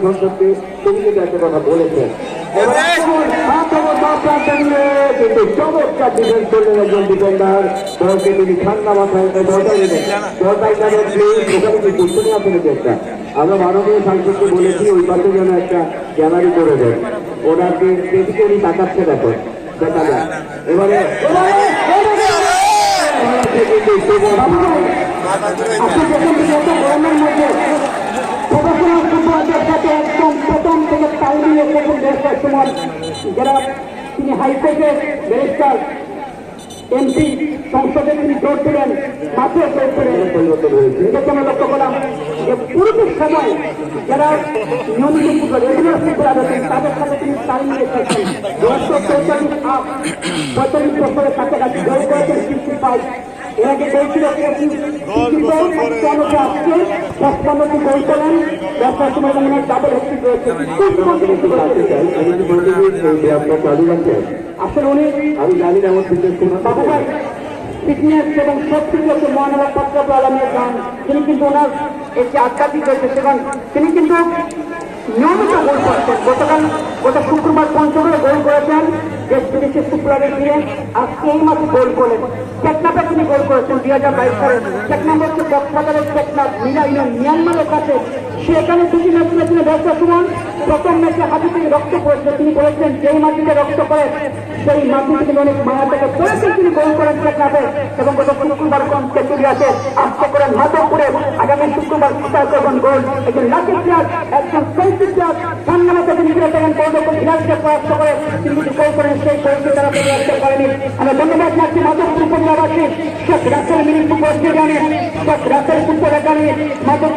তিনি কিন্তু একটা কথা বলেছেন কিন্তু চমৎকার ডিফেন্স করলেন একজন ডিফেন্ডার তিনি ঠান্ডা মাথায় একটা আমরা মাননীয় সাংসদকে বলেছি ওই পাশে যেন একটা গ্যালারি করে দেন ওনাকে সেদিকে উনি তাকাচ্ছে দেখো দেখা যায় এবারে এবারে কিন্তু প্রথম থেকে তাল দিয়ে প্রথম সময় যারা তিনি হাইকোর্টের ব্যারিস্টার এমপি সংসদে তিনি জোর ছিলেন মাত্র জোর দিলেন। পরিবর্তন হয়েছে। সেখানে লক্ষ্য করলাম যে পূর্বের সময় যারা নিয়মিত ফুটবল রেগুলার আছেন তাদের সাথে তিনি তাল মিলে দুশো চৌচল্লিশ আপ পঁয়তাল্লিশ বছরের কাছাকাছি জয় করেছেন সিক্সটি ফাইভ এর আগে গোল করেন সময় মনে ডাবল হ্যাট্রিক রয়েছে আসলে উনি আমি জানি না আমার বিশেষ কোনো বাবু ভাই ফিটনেস এবং শক্তির হচ্ছে মহানবা পাত্র আলমের গান। তিনি কিন্তু ওনার একটি আধ্যাত্মিক রয়েছে সেখান। তিনি কিন্তু নিয়মিত গোল করছেন গতকাল, গত শুক্রবার পঞ্চগড়ে গোল করেছেন দেশ বিদেশের দিয়ে আজকে এই মাসে গোল করলেন টেকনাপে তিনি গোল করেছেন, দুই হাজার বাইশ সালে। টেকনাপ হচ্ছে কক্সবাজারের টেকনাপ মিনা মিয়ানমারের কাছে। সেখানে দুটি ম্যাচ খেলেছিলেন ব্যবসা সুমন প্রথম ম্যাচে হাতে থেকে রক্ত পড়েছিল তিনি বলেছেন যেই মাটিতে রক্ত পড়ে, সেই মাটি থেকে অনেক মায়া থেকে পড়েছেন তিনি গোল করেন টেকনাফে এবং গত শুক্রবার কোন তেতুলিয়াতে আসতে করেন মাধবপুরে। আগামী শুক্রবার বিচার করবেন গোল? একজন লাকি প্লেয়ার একজন সেন্সি প্লেয়ার সামনে নিজেরা দেখেন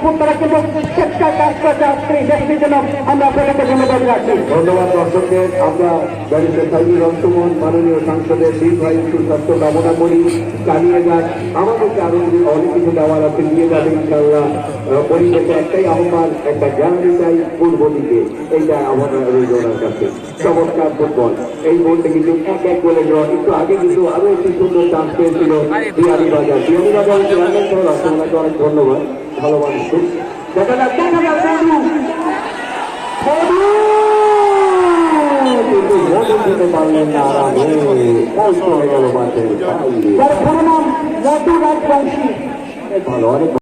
কোন পরাস্ত ধন্যবাদ দর্শকদের আমরা ব্যারিস্টার সাইদুর রহমান মাননীয় সাংসদের দীর্ঘায়ু সুস্বাস্থ্য কামনা করি। চালিয়ে যান আমাদেরকে আরও অনেক কিছু দেওয়ার আছে, নিয়ে যাবে ইনশাল্লাহ পরিবেশে একটাই আহ্বান, একটা গ্যালারি চাই পূর্ব দিকে। এইটা চমৎকার ফুটবল। এই বলতে কিন্তু এক এক বলে দেওয়া একটু আগে কিন্তু আরও একটি সুন্দর চান্স পেয়েছিল বিহারি বাজার। বিহারি বাজার চেয়ারম্যান সহ রাষ্ট্রপতিকে অনেক ধন্যবাদ। ভালো মানুষ দেখা যাক দেখা যাক কিন্তু মনে দিতে পারলেন না আরামে বল চলে গেল মাঠের বাইরে। পুরো নাম মধু রাজবংশী ভালো অনেক